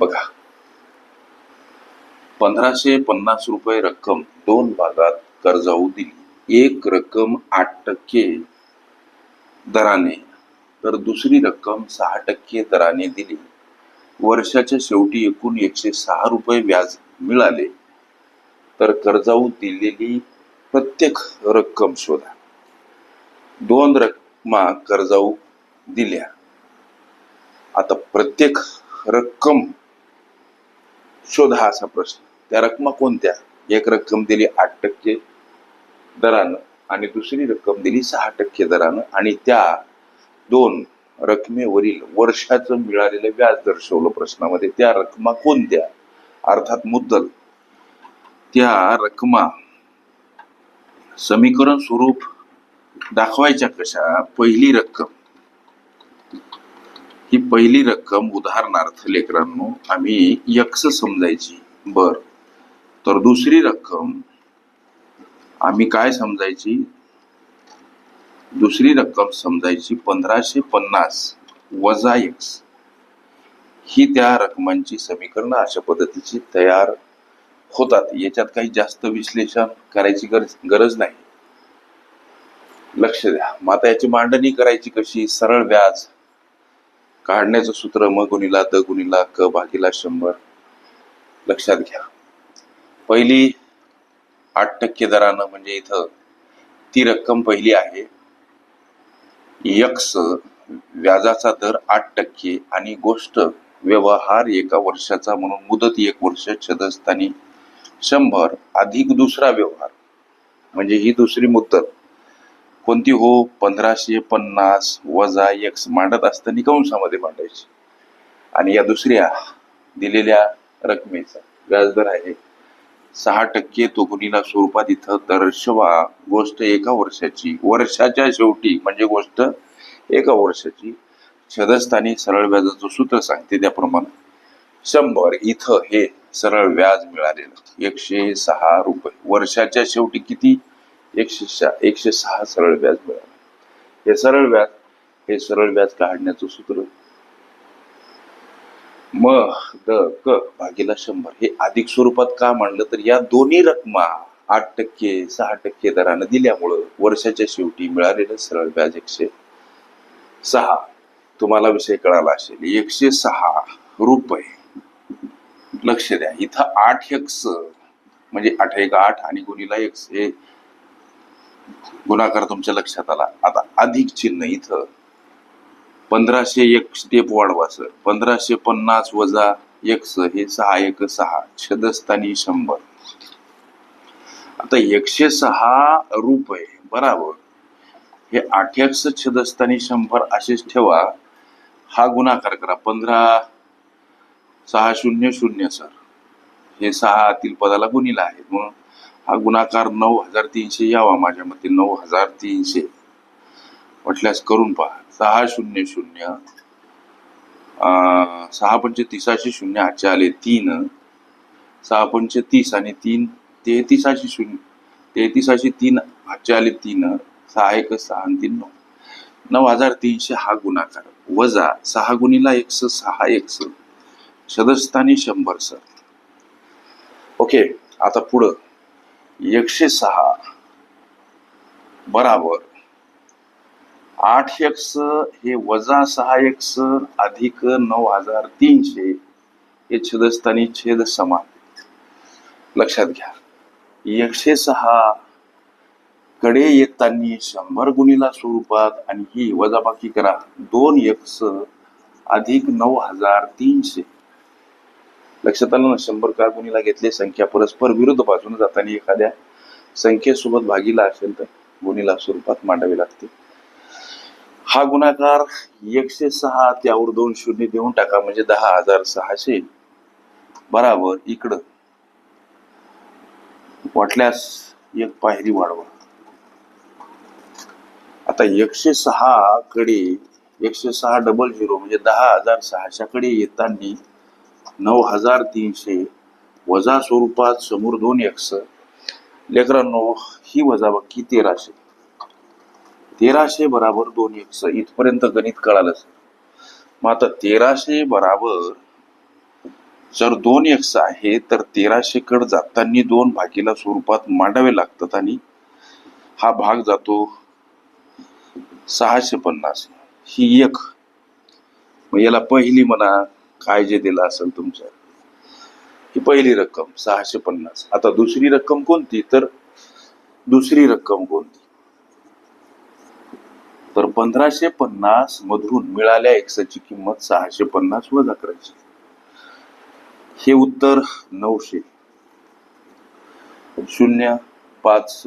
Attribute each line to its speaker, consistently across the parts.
Speaker 1: बघा. पंधराशे पन्नास रुपये रक्कम दोन भागात कर्जाऊ दिली. एक रक्कम आठ टक्के दराने तर दुसरी रक्कम सहा टक्के दराने दिली. वर्षाच्या शेवटी एकूण एकशे सहा रुपये व्याज मिळाले तर कर्जाऊ दिलेली प्रत्येक रक्कम शोधा. दोन रक्कमा कर्जाऊ दिल्या. आता प्रत्येक रक्कम शोधा असा प्रश्न. त्या रकमा कोणत्या? एक रक्कम दिली आठ टक्के दरानं आणि दुसरी रक्कम दिली सहा टक्के दरानं आणि त्या दोन रकमेवरील वर्षाचं मिळालेलं व्याज दर्शवलं प्रश्नामध्ये. त्या रकमा कोणत्या? अर्थात मुद्दल. त्या रकमा समीकरण स्वरूप दाखवायच्या कशा? पहिली रक्कम. ही पहिली रक्कम उदाहरणार्थ लेकरांनो आम्ही यक्ष समजायची. बर. तर दुसरी रक्कम आम्ही काय समजायची? दुसरी रक्कम समजायची पंधराशे पन्नास वजा एक्स ही त्या रकमांची समीकरणं अशा पद्धतीची तयार होतात. याच्यात काही जास्त विश्लेषण करायची गरज गरज नाही. लक्ष द्या. मग आता याची मांडणी करायची कशी? सरळ व्याज. काढण्याचं सूत्र म गुणिला द गुणिला क भागीला शंभर. लक्षात घ्या. पहिली आठ टक्के दरानं म्हणजे इथं ती रक्कम पहिली आहे. यक्स व्याजाचा दर आठ टक्के आणि गोष्ट व्यवहार एका वर्षाचा म्हणून मुदत एक वर्ष छदस्थानी शंभर अधिक दुसरा व्यवहार. म्हणजे ही दुसरी मुदत. कोणती हो? पंधराशे पन्नास वजा एक्स मांडत असताना कंसामध्ये मांडायची. आणि या दुसऱ्या दिलेल्या रकमेचा व्याजदर आहे सहा टक्के तो गुणीला स्वरूपात इथं दर्शवा. गोष्ट एका वर्षाची वर्षाच्या शेवटी म्हणजे गोष्ट एका वर्षाची. छदस्थानी सरळ व्याजाचं सूत्र सांगते त्याप्रमाणे. शंभर इथं हे सरळ व्याज मिळालेलं. एकशे सहा रुपये. वर्षाच्या शेवटी किती? एकशे सहा एकशे सहा सरळ व्याज मिळालं. हे सरळ व्याज हे सरळ व्याज काढण्याचं सूत्र. म द क भागीला शंभर. हे अधिक स्वरूपात का मांडलं तर या दोन्ही रकमा आठ टक्के सहा टक्के दरानं दिल्यामुळं वर्षाच्या शेवटी मिळालेलं सरळ व्याज एकशे सहा. तुम्हाला विषय कळाला असेल. एकशे सहा रुपये. लक्ष द्या. इथं आठ एक्स म्हणजे आठ एक आठ आणि गुणीला एक्स हे गुणाकार तुमच्या लक्षात आला. आता अधिक चिन्ह इथं. पंधराशे एक स्टेप वाढवा सर पंधराशे पन्नास वजा एकस हे सहा एक सहा. छदस्थानी शंभर. आता एकशे सहा रुपये बराबर. हे आठ एक्स छदस्थानी शंभर असेच ठेवा. हा गुणाकार करा. पंधरा सहा शून्य शून्य सर हे सहा आतील पदाला गुणीला आहे म्हणून हा गुणाकार नऊ हजार तीनशे यावा माझ्या मते नऊ हजार तीनशे. म्हटल्यास करून पहा सहा शून्य शून्य सहा पंच तीसाशे शून्य आजचे आले तीन सहा पंच तीस आणि तीन तेहतीसाशे शून्य तेहतीसाशे तीन आजचे आले तीन सहा एक सहा आणि तीन नऊ. नऊ हजार तीनशे हा गुणाकार वजा सहा गुणीला एकशे सहा एकशे सदस्थानी शंभर सर. ओके आता पुढं. एकशे सहा. बराबर. आठ एक्स हे वजा सहा एक्स अधिक नऊ हजार तीनशे हे छेदस्थानी छेद समान. लक्षात घ्या. एकशे सहा कडे येताना शंभर गुणीला स्वरूपात आणि ही वजाबाकी करा. दोन एक्स अधिक नऊ हजार तीनशे. लक्षात आलं ना शंभर का गुणीला घेतले संख्या परस्पर विरुद्ध बाजून जाताना एखाद्या संख्येसोबत भागीला असेल तर गुणीला स्वरूपात मांडावी लागते. हा गुणाकार एकशे सहा त्यावर दोन शून्य देऊन टाका म्हणजे दहा हजार सहाशे बराबर इकडं. वाटल्यास एक पायरी वाढवा. आता एकशे सहा कडे एकशे सहा डबल झिरो म्हणजे दहा हजार सहाशेकडे येताना नऊ हजार तीनशे वजा स्वरूपात समोर दोन एक्स लेकरांनो ही वजाबाकी तेराशे. तेराशे बराबर दोन एक्स इथपर्यंत गणित कळालं मग आता तेराशे बराबर जर दोन एक्स आहे तर तेराशे कड जाताना दोन भागीला स्वरूपात मांडावे लागतात आणि हा भाग जातो सहाशे पन्नास. ही एक. मग याला पहिली म्हणा काय जे दिलं असेल तुमच्या. ही पहिली रक्कम सहाशे पन्नास. आता दुसरी रक्कम कोणती? तर दुसरी रक्कम कोणती? तर पंधराशे पन्नास मधून मिळाल्या एक्सची किंमत सहाशे पन्नास वजा करायची. हे उत्तर नऊशे. शून्य पाच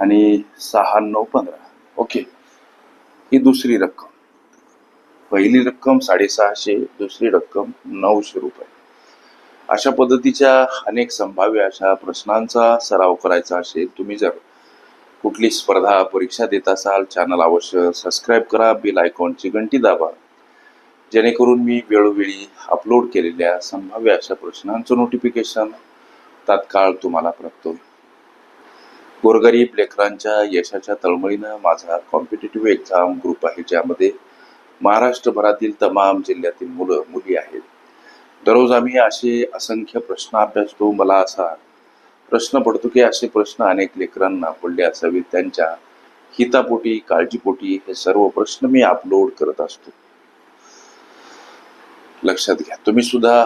Speaker 1: आणि सहा नऊ पंधरा. ओके. ही दुसरी रक्कम. पहिली रक्कम साडेसहाशे दुसरी रक्कम नऊशे रुपये. अशा पद्धतीच्या अनेक संभाव्य अशा प्रश्नांचा सराव करायचा असेल तुम्ही जर कुठली स्पर्धा परीक्षा देत असाल चॅनल अवश्य सबस्क्राईब करा बेल आयकॉनची घंटी दाबा. जेणेकरून मी वेळोवेळी अपलोड केलेल्या संभाव्य अशा प्रश्नांचं नोटिफिकेशन तात्काळ तुम्हाला प्राप्त होईल. गोरगरीब लेकरांच्या यशाच्या तळमळीनं माझा कॉम्पिटेटिव्ह एक्झाम ग्रुप आहे ज्यामध्ये महाराष्ट्रभरातील तमाम जिल्ह्यातील मुलं मुली आहेत. दररोज आम्ही असे असंख्य प्रश्न अभ्यासतो. मला असा प्रश्न पडतो की असे प्रश्न अनेक लेकरांना पडले असावेत. त्यांच्या हितापोटी काळजीपोटी हे सर्व प्रश्न मी अपलोड करत असतो. लक्षात घ्या. तुम्ही सुद्धा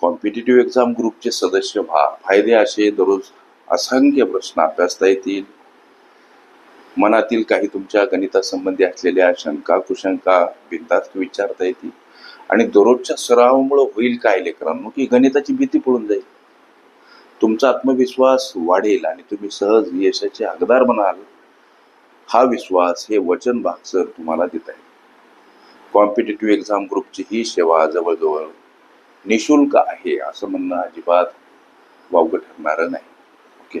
Speaker 1: कॉम्पिटेटिव्ह एक्झाम ग्रुपचे सदस्य व्हा. फायदे असे दररोज असंख्य प्रश्न अभ्यासता येतील. मनातील काही तुमच्या गणितासंबंधी असलेल्या शंका कुशंका बिनधास्त विचारता येतील? आणि दररोजच्या सरावामुळे होईल काय लेकरांनो? की गणिताची भीती पडून जाईल? तुमचा आत्मविश्वास वाढेल आणि तुम्ही सहज यशाचे हकदार बनाल. हा विश्वास हे वचन भागसर तुम्हाला देत आहे. कॉम्पिटेटिव्ह एक्झाम ग्रुपची ही सेवा जवळजवळ निशुल्क आहे असं म्हणणं अजिबात वावगं ठरणारं नाही ओके